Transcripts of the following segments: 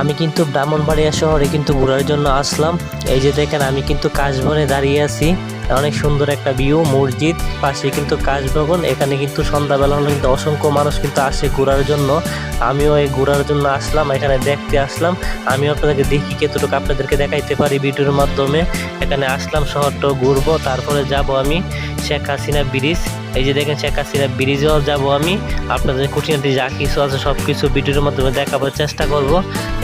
আমি কিন্তু ব্রাহ্মণবাড়িয়া শহরে কিন্তু ঘোরার জন্য আসলাম। এই যে দেখেন, আমি কিন্তু কাশবনে দাঁড়িয়ে আছি। অনেক সুন্দর একটা ভিউ মসজিদ, পাশে কিন্তু কাশভবন। এখানে কিন্তু সন্ধ্যাবেলা হলে কিন্তু অসংখ্য মানুষ কিন্তু আসে ঘোরার জন্য। আমিও এই ঘোরার জন্য আসলাম, এখানে দেখতে আসলাম। আমিও আপনাদেরকে দেখি কতটুকু আপনাদেরকে দেখাইতে পারি ভিডিওর মাধ্যমে। এখানে আসলাম, শহরটা ঘুরবো, তারপরে যাব আমি শেখ হাসিনা ব্রিজ। এই যে দেখেন শেখ হাসিনা ব্রিজেও যাব আমি। আপনাদের খুঁটিনাটি যা কিছু আছে সব কিছু ভিডিওর মাধ্যমে দেখাবার চেষ্টা করব।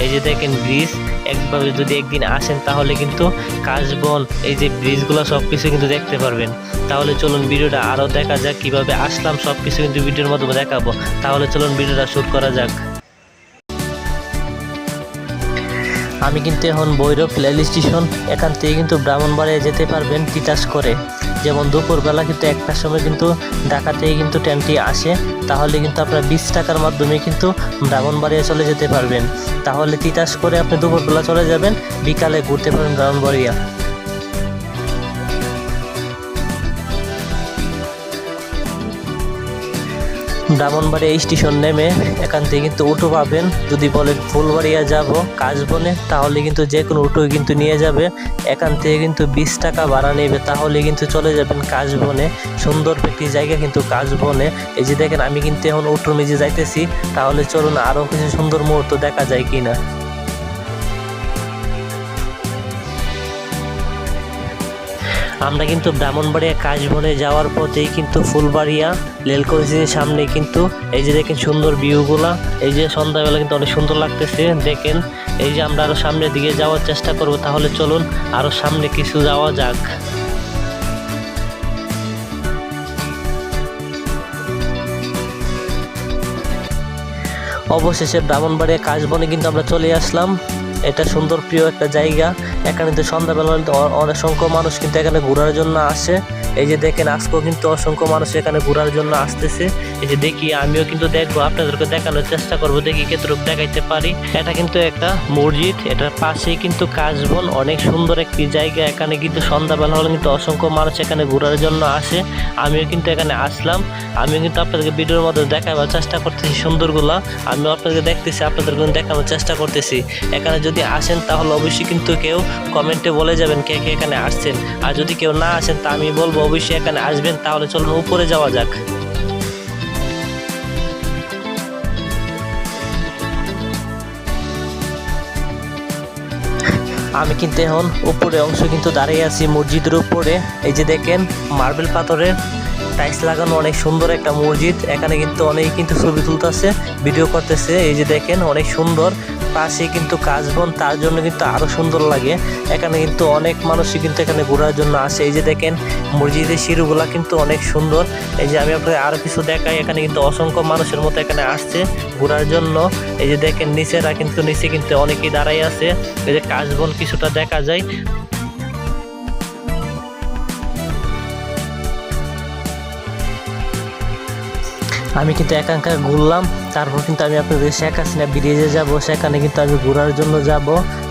এই যে দেখেন ব্রিজ, একবার যদি একদিন আসেন তাহলে কিন্তু কাশবন, এই যে ব্রিজগুলো সব কিছু কিন্তু দেখতে পারবেন। তাহলে চলুন ভিডিওটা আরও দেখা যাক, কীভাবে আসলাম সব কিছু কিন্তু ভিডিওর মাধ্যমে দেখাবো। তাহলে চলুন ভিডিওটা শ্যুট করা যাক। আমি কিন্তু এখন বৈরব রেল স্টেশন, এখান থেকে কিন্তু ব্রাহ্মণবাড়িয়া যেতে পারবেন তিতাস করে। যেমন দুপুরবেলা কিন্তু একটার সময় কিন্তু ঢাকা থেকে কিন্তু ট্রেনটি আসে, তাহলে কিন্তু আপনার বিশ টাকার মাধ্যমে কিন্তু ব্রাহ্মণবাড়িয়া চলে যেতে পারবেন। তাহলে তিতাস করে আপনি দুপুরবেলা চলে যাবেন, বিকালে ঘুরতে পারবেন ব্রাহ্মণবাড়িয়া। ব্রাহ্মণবাড়িয়া স্টেশন নেমে এখান থেকে কিন্তু অটো পাবেন। যদি বলেন ফুলবাড়িয়া যাব, কাশবনে, তাহলে কিন্তু যে কোনো অটো কিন্তু নিয়ে যাবে। এখান থেকে কিন্তু বিশ টাকা ভাড়া নেবে, তাহলে কিন্তু চলে যাবেন কাশবনে। সুন্দর একটি জায়গা কিন্তু কাশবনে। এই যে দেখেন, আমি কিন্তু এখন অটোর নিজে যাইতেছি, তাহলে চলুন আরও কিছু সুন্দর মুহূর্ত দেখা যায় কিনা। আমরা কিন্তু ব্রাহ্মণবাড়িয়া কাশবনে যাওয়ার পথেই কিন্তু ফুলবাড়িয়া রেল ক্রসিংয়ের সামনে কিন্তু এই যে দেখেন সুন্দর ভিউগুলা, এই যে সন্ধ্যাবেলা কিন্তু অনেক সুন্দর লাগতেছে, দেখেন, এই যে আমরা আরও সামনের দিকে যাওয়ার চেষ্টা করব, তাহলে চলুন আরও সামনে কিছু যাওয়া যাক। অবশেষে ব্রাহ্মণবাড়িয়া কাশবনে কিন্তু আমরা চলে আসলাম। এটা সুন্দর, প্রিয় একটা জায়গা। এখানে তো সন্ধ্যাবেলা হলে তো অ- অনেক সংখ্যক মানুষ কিন্তু এখানে ঘোরার জন্য আসে। এই যে দেখেন, আজকেও কিন্তু অসংখ্য মানুষ এখানে ঘোরার জন্য আসতেছে। এই যে দেখি, আমিও কিন্তু দেখব, আপনাদেরকে দেখানোর চেষ্টা করব, দেখি কতটুকু দেখাইতে পারি। এটা কিন্তু একটা মসজিদ, এটার পাশেই কিন্তু কাশবন, অনেক সুন্দর একটি জায়গা। এখানে কিন্তু সন্ধ্যাবেলা হলে কিন্তু অসংখ্য মানুষ এখানে ঘোরার জন্য আসে। আমিও কিন্তু এখানে আসলাম। আমিও কিন্তু আপনাদেরকে ভিডিওর মধ্যে দেখাবার চেষ্টা করতেছি সুন্দরগুলা। আমিও আপনাদেরকে দেখতেছি, আপনাদেরকে দেখানোর চেষ্টা করতেছি। এখানে যদি আসেন, তাহলে অবশ্যই কিন্তু কেউ কমেন্টে বলে যাবেন কে কে এখানে আসছেন। আর যদি কেউ না আসেন, তা আমি বলব অবশ্যই এখানে আসবেন, তাহলে চলুন উপরে যাওয়া যাক। আমি কিন্তু এখন উপরে অংশ কিন্তু দাঁড়িয়ে আছি মসজিদের উপরে। এই যে দেখেন, মার্বেল পাথরের টাইলস লাগানো অনেক সুন্দর একটা মসজিদ। এখানে কিন্তু অনেক কিন্তু ছবি তুলতেছে, ভিডিও করতেছে। এই যে দেখেন, অনেক সুন্দর পাশে কিন্তু কাশবন তার জন্য কিন্তু আরও সুন্দর লাগে। এখানে কিন্তু অনেক মানুষই কিন্তু এখানে ঘোরার জন্য আসে। এই যে দেখেন, মসজিদের সিঁড়িগুলা কিন্তু অনেক সুন্দর। এই যে আমি আপনাকে আরও কিছু দেখাই, এখানে কিন্তু অসংখ্য মানুষের মতো এখানে আসছে ঘোরার জন্য। এই যে দেখেন, নিচেরা কিন্তু, নিচে কিন্তু অনেকেই দাঁড়াই আছে। এই যে কাশবন কিছুটা দেখা যায়। আমি কিন্তু একা একা ঘুরলাম, তারপর কিন্তু আমি আপনাদের শেখ হাসিনা ব্রিজে যাব, সেখানে কিন্তু আমি ঘোরার জন্য যাব।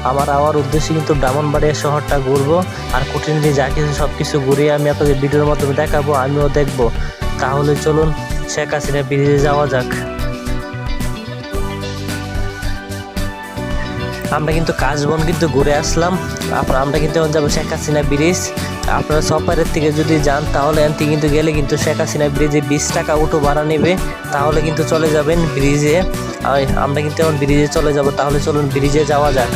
আমার আওয়ার উদ্দেশ্যে কিন্তু ব্রাহ্মণবাড়িয়া শহরটা ঘুরবো, আর কুটিনিটি যা কিছু সব কিছু ঘুরিয়ে আমি আপনাদের ভিডিওর মাধ্যমে দেখাবো, আমিও দেখব। তাহলে চলুন শেখ হাসিনা ব্রিজে যাওয়া যাক। আমরা কিন্তু কাশবন কিন্তু ঘুরে আসলাম। আপনার আমরা কিন্তু এখন যাব শেখ হাসিনা ব্রিজ। আপনারা সপারের থেকে যদি যান, তাহলে এনতে কিন্তু গেলে কিন্তু শেখ হাসিনা ব্রিজে বিশ টাকা অটো ভাড়া নেবে। তাহলে কিন্তু চলে যাবেন ব্রিজে। আমরা কিন্তু এখন ব্রিজে চলে যাব। তাহলে চলুন ব্রিজে যাওয়া যাক।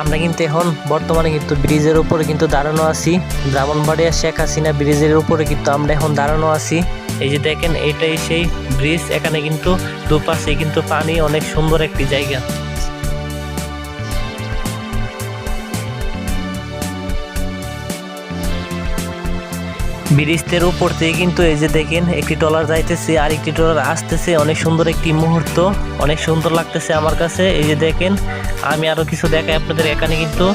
আমরা কিন্তু এখন বর্তমানে কিন্তু ব্রিজের উপরে কিন্তু দাঁড়ানো আছি। ব্রাহ্মণবাড়িয়া শেখ হাসিনা ব্রিজের উপরে কিন্তু আমরা এখন দাঁড়ানো আছি। এই যে দেখেন, এইটাই সেই ব্রিজ এখানে কিন্তু দুপাশে কিন্তু পানি, অনেক সুন্দর একটি জায়গা। ব্রিজের উপর থেকে কিন্তু এই যে দেখেন, একটি ট্রলার যাইতেছে আর একটি ট্রলার আসতেছে, অনেক সুন্দর একটি মুহূর্ত, অনেক সুন্দর লাগতেছে আমার কাছে। এই যে দেখেন, আমি আরও কিছু দেখাই আপনাদের। এখানে কিন্তু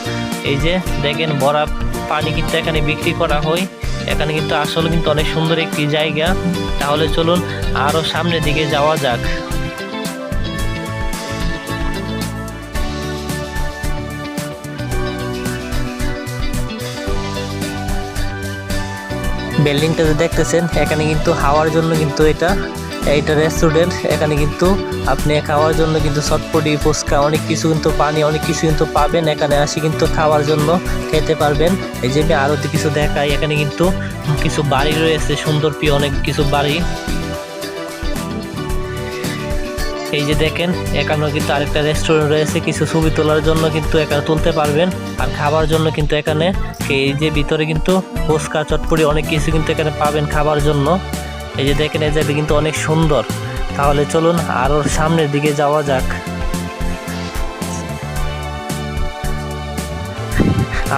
এই যে দেখেন বড়া পানি কিন্তু এখানে বিক্রি করা হয়। এখানে কিন্তু আসলে কিন্তু অনেক সুন্দর একটি জায়গা। তাহলে চলুন আরও সামনের দিকে যাওয়া যাক। বিল্ডিংটা যে দেখতেছেন, এখানে কিন্তু হাওয়ার জন্য কিন্তু এটা এইটা রেস্টুরেন্ট এখানে কিন্তু আপনি খাওয়ার জন্য কিন্তু চটপটি, ফুচকা, অনেক কিছু কিন্তু পানি, অনেক কিছু কিন্তু পাবেন। এখানে আসি কিন্তু খাওয়ার জন্য খেতে পারবেন। এই যে আমি আরও কিছু দেখাই, এখানে কিন্তু কিছু বাড়ি রয়েছে, সুন্দর প্রিয় অনেক কিছু বাড়ি। এই যে দেখেন, এখানেও কিন্তু আরেকটা রেস্টুরেন্ট রয়েছে, কিছু ছবি তোলার জন্য কিন্তু এখানে তুলতে পারবেন। আর খাবার জন্য কিন্তু এখানে এই যে ভিতরে কিন্তু ফুচকা, চটপটি, অনেক কিছু কিন্তু এখানে পাবেন খাবার জন্য। এই যে দেখেন, এই জায়গাটা কিন্তু অনেক সুন্দর। তাহলে চলুন আরও সামনের দিকে যাওয়া যাক।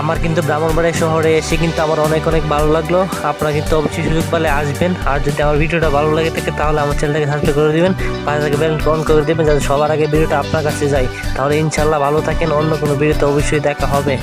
আমার কিন্তু ব্রাহ্মণবাড়িয়া শহরে এসে কিন্তু আমার অনেক অনেক ভালো লাগল। আপনারা কিন্তু অবশ্যই সুযোগ পেলে আসবেন। আর যদি আমার ভিডিওটা ভালো লাগে থাকে, তাহলে আমার চ্যানেলটাকে সাবস্ক্রাইব করে দিবেন। পাশে থেকে বেল অন করে দিবেন, যাতে সবার আগে ভিডিওটা আপনার কাছে যায়। তাহলে ইনশাল্লাহ ভালো থাকেন, অন্য কোনো ভিডিওতে অবশ্যই দেখা হবে।